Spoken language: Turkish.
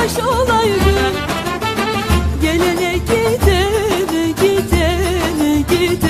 arkadaş olaydık Gelene gidene gidene gidene